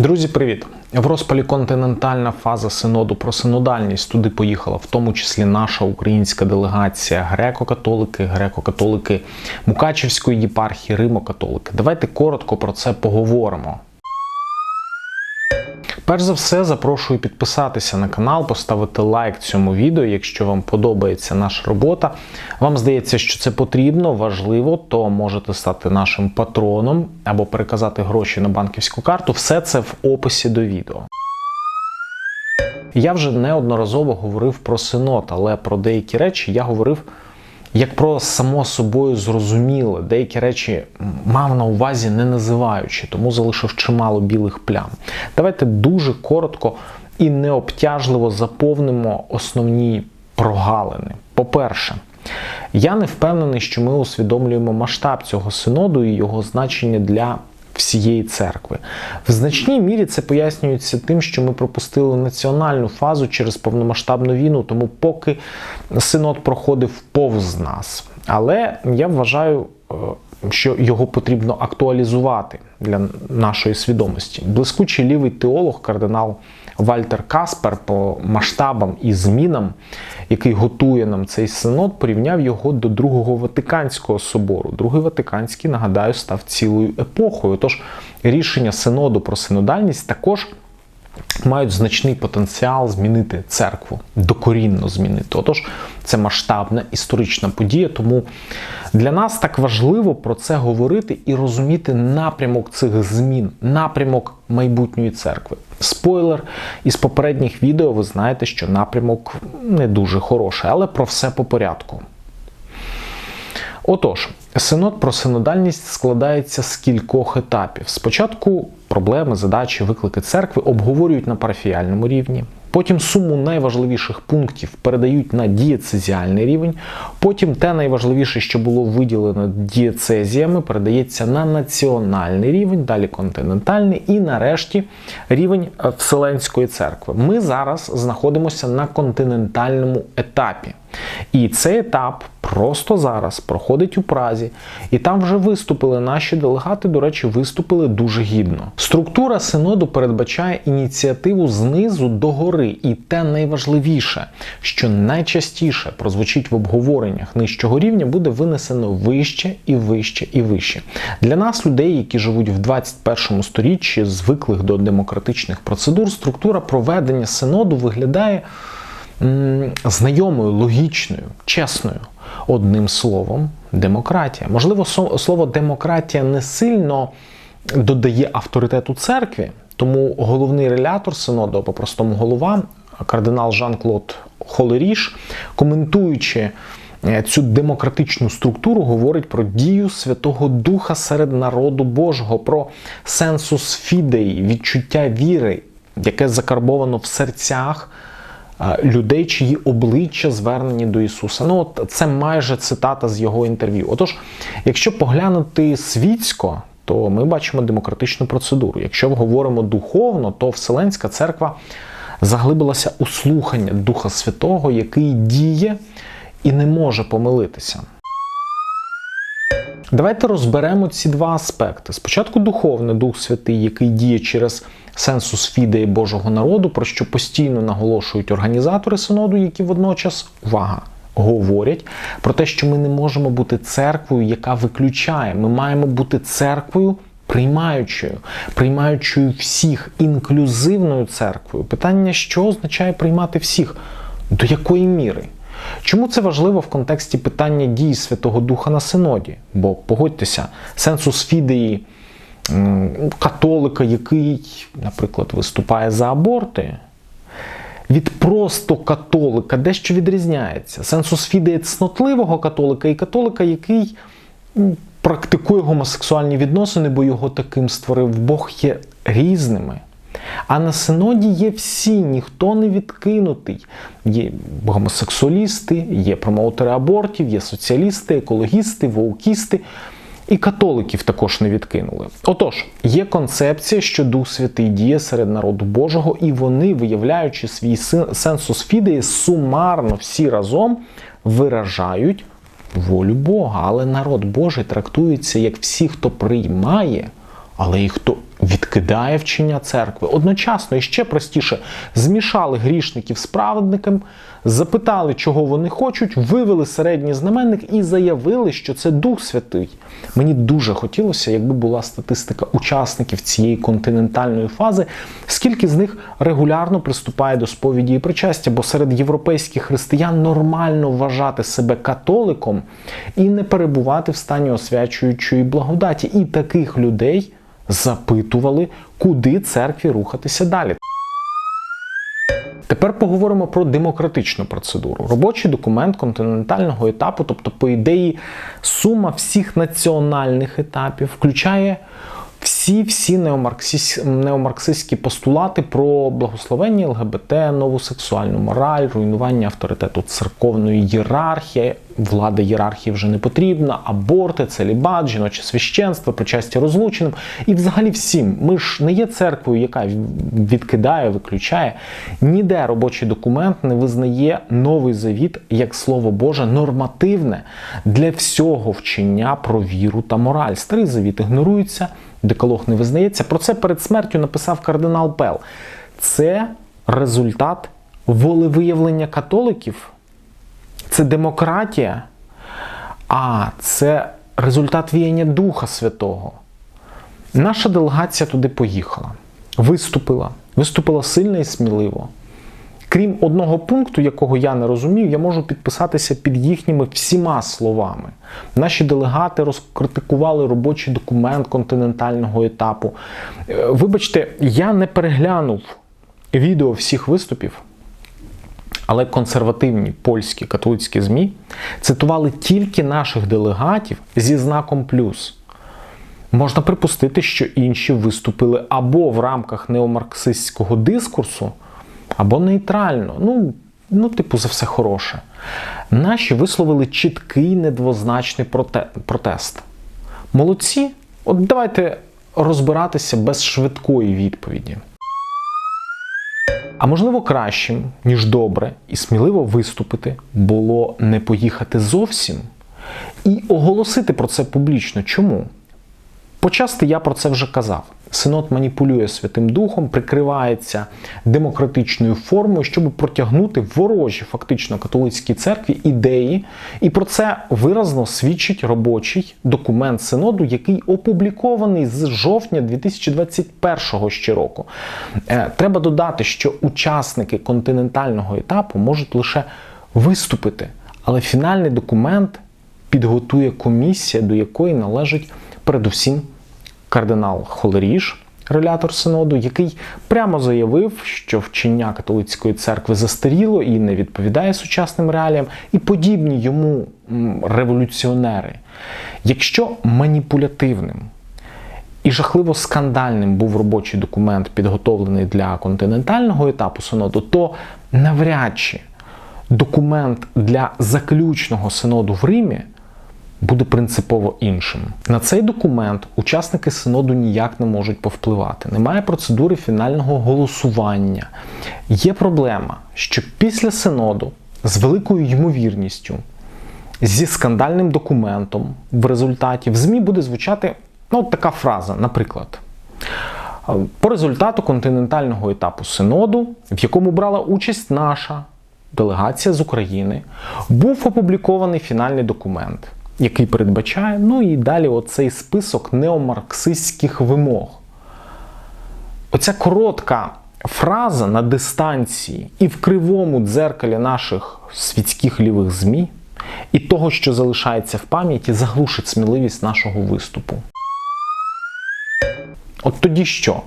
Друзі, привіт! В розпалі континентальна фаза синоду про синодальність туди поїхала, в тому числі наша українська делегація греко-католики, греко-католики Мукачівської єпархії, Римо-католики. Давайте коротко про це поговоримо. Перш за все, запрошую підписатися на канал, поставити лайк цьому відео, якщо вам подобається наша робота. Вам здається, що це потрібно, важливо, то можете стати нашим патроном або переказати гроші на банківську карту. Все це в описі до відео. Я вже неодноразово говорив про синод, але про деякі речі я говорив як про само собою зрозуміле. Деякі речі мав на увазі не називаючи, тому залишив чимало білих плям. Давайте дуже коротко і необтяжливо заповнимо основні прогалини. По-перше, я не впевнений, що ми усвідомлюємо масштаб цього синоду і його значення для всієї церкви. В значній мірі це пояснюється тим, що ми пропустили національну фазу через повномасштабну війну, тому поки синод проходив повз нас. Але я вважаю, е, що його потрібно актуалізувати для нашої свідомості. Блискучий лівий теолог, кардинал Вальтер Каспер, по масштабам і змінам, який готує нам цей синод, порівняв його до Другого Ватиканського собору. Другий Ватиканський, нагадаю, став цілою епохою. Тож рішення синоду про синодальність також. Мають значний потенціал змінити церкву, докорінно змінити. Отож, це масштабна історична подія. Тому для нас так важливо про це говорити і розуміти напрямок цих змін, напрямок майбутньої церкви. Спойлер, із попередніх відео ви знаєте, що напрямок не дуже хороший, але про все по порядку. Отож, синод про синодальність складається з кількох етапів. Спочатку проблеми, задачі, виклики церкви обговорюють на парафіальному рівні. Потім суму найважливіших пунктів передають на дієцезіальний рівень. Потім те найважливіше, що було виділено дієцезіями, передається на національний рівень, далі континентальний і нарешті рівень Вселенської церкви. Ми зараз знаходимося на континентальному етапі. І цей етап просто зараз проходить у Празі, і там вже виступили наші делегати, до речі, виступили дуже гідно. Структура синоду передбачає ініціативу знизу до гори, і те найважливіше, що найчастіше прозвучить в обговореннях нижчого рівня, буде винесено вище і вище і вище. Для нас, людей, які живуть в 21 сторіччі, звиклих до демократичних процедур, структура проведення синоду виглядає знайомою, логічною, чесною. Одним словом, демократія. Можливо, слово демократія не сильно додає авторитету церкві, тому головний релятор синоду, по-простому голова, кардинал Жан-Клод Холеріш, коментуючи е, цю демократичну структуру, говорить про дію Святого Духа серед народу Божого, про сенсус фідеї, відчуття віри, яке закарбовано в серцях людей, чиї обличчя звернені до Ісуса. Ну, от це майже цитата з його інтерв'ю. Отож, якщо поглянути світсько, то ми бачимо демократичну процедуру. Якщо говоримо духовно, то Вселенська церква заглибилася у слухання Духа Святого, який діє і не може помилитися. Давайте розберемо ці два аспекти. Спочатку духовний Дух Святий, який діє через сенсус фідеї Божого народу, про що постійно наголошують організатори синоду, які водночас увага. Говорять про те, що ми не можемо бути церквою, яка виключає. Ми маємо бути церквою приймаючою, приймаючою всіх, інклюзивною церквою. Питання, що означає приймати всіх? До якої міри? Чому це важливо в контексті питання дій Святого Духа на синоді? Бо погодьтеся, сенсус фідеї католика, який, наприклад, виступає за аборти, від просто католика дещо відрізняється. Сенсус фідеї цнотливого католика і католика, який практикує гомосексуальні відносини, бо його таким створив Бог, є різними. А на синоді є всі, ніхто не відкинутий. Є гомосексуалісти, є промоутери абортів, є соціалісти, екологісти, воукісти. І католиків також не відкинули. Отож, є концепція, що Дух Святий діє серед народу Божого, і вони, виявляючи свій сенсус фідеї, сумарно всі разом виражають волю Бога. Але народ Божий трактується як всі, хто приймає, але і хто відкидає вчення церкви. Одночасно і ще простіше змішали грішників з праведником, запитали, чого вони хочуть, вивели середній знаменник і заявили, що це Дух Святий. Мені дуже хотілося, якби була статистика учасників цієї континентальної фази, скільки з них регулярно приступає до сповіді і причастя, бо серед європейських християн нормально вважати себе католиком і не перебувати в стані освячуючої благодаті. І таких людей запитували, куди церкві рухатися далі. Тепер поговоримо про демократичну процедуру. Робочий документ континентального етапу, тобто, по ідеї, сума всіх національних етапів, включає всі-всі неомарксист, неомарксистські постулати про благословення ЛГБТ, нову сексуальну мораль, руйнування авторитету церковної ієрархії, влада ієрархії вже не потрібна, аборти, целібат, жіноче священство, причастя розлученим. І взагалі всім. Ми ж не є церквою, яка відкидає, виключає. Ніде робочий документ не визнає новий завіт як слово Боже нормативне для всього вчення про віру та мораль. Старий завіт ігнорується. Деколог не визнається. Про це перед смертю написав кардинал Пел. Це результат волевиявлення католиків, це демократія, а це результат віяння Духа Святого. Наша делегація туди поїхала, виступила, виступила сильно і сміливо. Крім одного пункту, якого я не розумів, я можу підписатися під їхніми всіма словами. Наші делегати розкритикували робочий документ континентального етапу. Е, вибачте, я не переглянув відео всіх виступів, але консервативні польські католицькі ЗМІ цитували тільки наших делегатів зі знаком плюс. Можна припустити, що інші виступили або в рамках неомарксистського дискурсу або нейтрально. Ну, ну, типу, за все хороше. Наші висловили чіткий недвозначний протест. Молодці, от давайте розбиратися без швидкої відповіді. А можливо, кращим, ніж добре і сміливо виступити, було не поїхати зовсім і оголосити про це публічно. Чому? Почасти я про це вже казав. Синод маніпулює Святим Духом, прикривається демократичною формою, щоб протягнути ворожі фактично католицькій церкві ідеї. І про це виразно свідчить робочий документ синоду, який опублікований з жовтня 2021 ще року. Е, треба додати, що учасники континентального етапу можуть лише виступити, але фінальний документ підготує комісія, до якої належить передусім кардинал Холеріж, релятор синоду, який прямо заявив, що вчення католицької церкви застаріло і не відповідає сучасним реаліям, і подібні йому революціонери. Якщо маніпулятивним і жахливо скандальним був робочий документ, підготовлений для континентального етапу синоду, то навряд чи документ для заключного синоду в Римі буде принципово іншим. На цей документ учасники синоду ніяк не можуть повпливати. Немає процедури фінального голосування. Є проблема, що після синоду з великою ймовірністю, зі скандальним документом в результаті в ЗМІ буде звучати ну, така фраза, наприклад. По результату континентального етапу синоду, в якому брала участь наша делегація з України, був опублікований фінальний документ який передбачає, ну і далі оцей список неомарксистських вимог. Оця коротка фраза на дистанції і в кривому дзеркалі наших світських лівих ЗМІ, і того, що залишається в пам'яті, заглушить сміливість нашого виступу. От тоді що?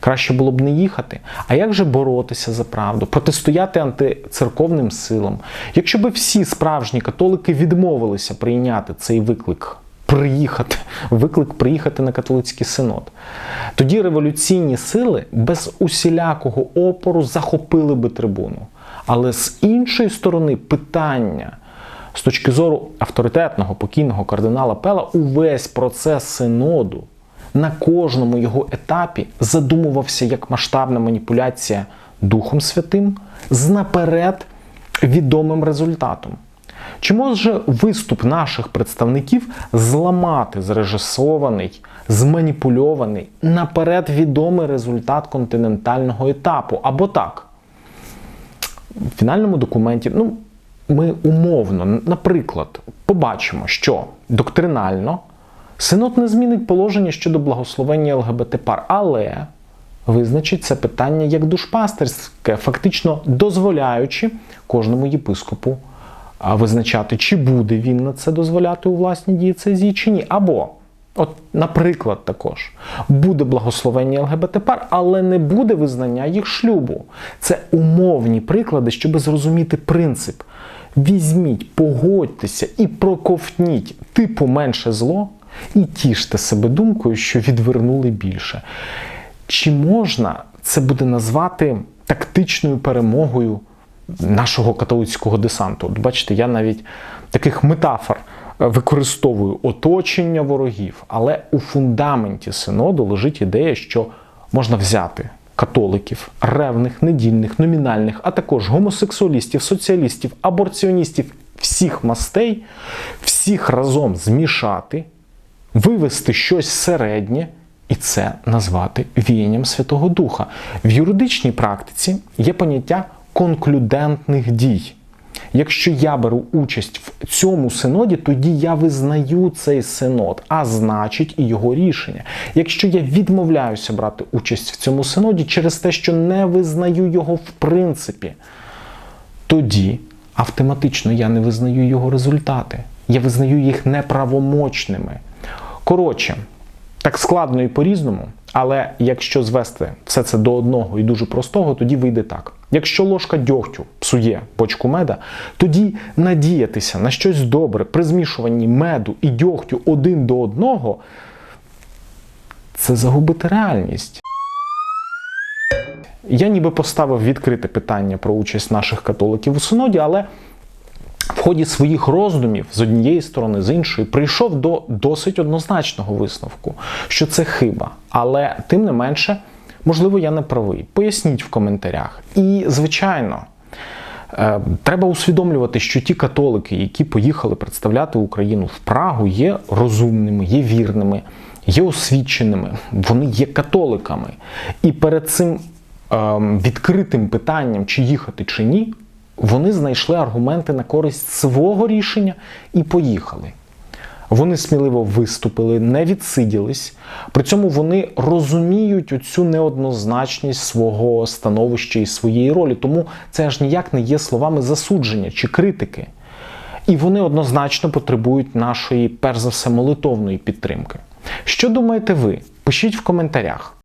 Краще було б не їхати. А як же боротися за правду, протистояти антицерковним силам? Якщо би всі справжні католики відмовилися прийняти цей виклик, приїхати, виклик приїхати на католицький синод, тоді революційні сили без усілякого опору захопили би трибуну. Але з іншої сторони, питання. З точки зору авторитетного покійного кардинала Пела, увесь процес синоду на кожному його етапі задумувався як масштабна маніпуляція Духом Святим з наперед відомим результатом. Чи може виступ наших представників зламати зрежисований, зманіпульований, наперед відомий результат континентального етапу? Або так? В фінальному документі, ну, ми умовно, наприклад, побачимо, що доктринально Синод не змінить положення щодо благословення ЛГБТ пар, але визначить це питання як душпастерське, фактично дозволяючи кожному єпископу визначати, чи буде він на це дозволяти у власній дієцезії, чи ні. Або, от, наприклад, також буде благословення ЛГБТ пар, але не буде визнання їх шлюбу. Це умовні приклади, щоб зрозуміти принцип. Візьміть, погодьтеся і проковтніть типу менше зло, і тіште себе думкою, що відвернули більше. Чи можна це буде назвати тактичною перемогою нашого католицького десанту? От бачите, я навіть таких метафор е, використовую оточення ворогів, але у фундаменті синоду лежить ідея, що можна взяти католиків, ревних, недільних, номінальних, а також гомосексуалістів, соціалістів, аборціоністів всіх мастей, всіх разом змішати, вивести щось середнє і це назвати віянням Святого Духа. В юридичній практиці є поняття конклюдентних дій. Якщо я беру участь в цьому синоді, тоді я визнаю цей синод, а значить і його рішення. Якщо я відмовляюся брати участь в цьому синоді через те, що не визнаю його в принципі, тоді автоматично я не визнаю його результати. Я визнаю їх неправомочними. Коротше, так складно і по-різному, але якщо звести все це до одного і дуже простого, тоді вийде так. Якщо ложка дьогтю псує бочку меда, тоді надіятися на щось добре при змішуванні меду і дьогтю один до одного це загубити реальність. Я ніби поставив відкрите питання про участь наших католиків у синоді, але в ході своїх роздумів з однієї сторони, з іншої, прийшов до досить однозначного висновку, що це хиба. Але тим не менше, можливо, я не правий. Поясніть в коментарях. І, звичайно, е, треба усвідомлювати, що ті католики, які поїхали представляти Україну в Прагу, є розумними, є вірними, є освіченими, вони є католиками. І перед цим ем, відкритим питанням, чи їхати, чи ні, вони знайшли аргументи на користь свого рішення і поїхали. Вони сміливо виступили, не відсиділись. При цьому вони розуміють оцю неоднозначність свого становища і своєї ролі. Тому це аж ніяк не є словами засудження чи критики. І вони однозначно потребують нашої, перш за все, молитовної підтримки. Що думаєте ви? Пишіть в коментарях.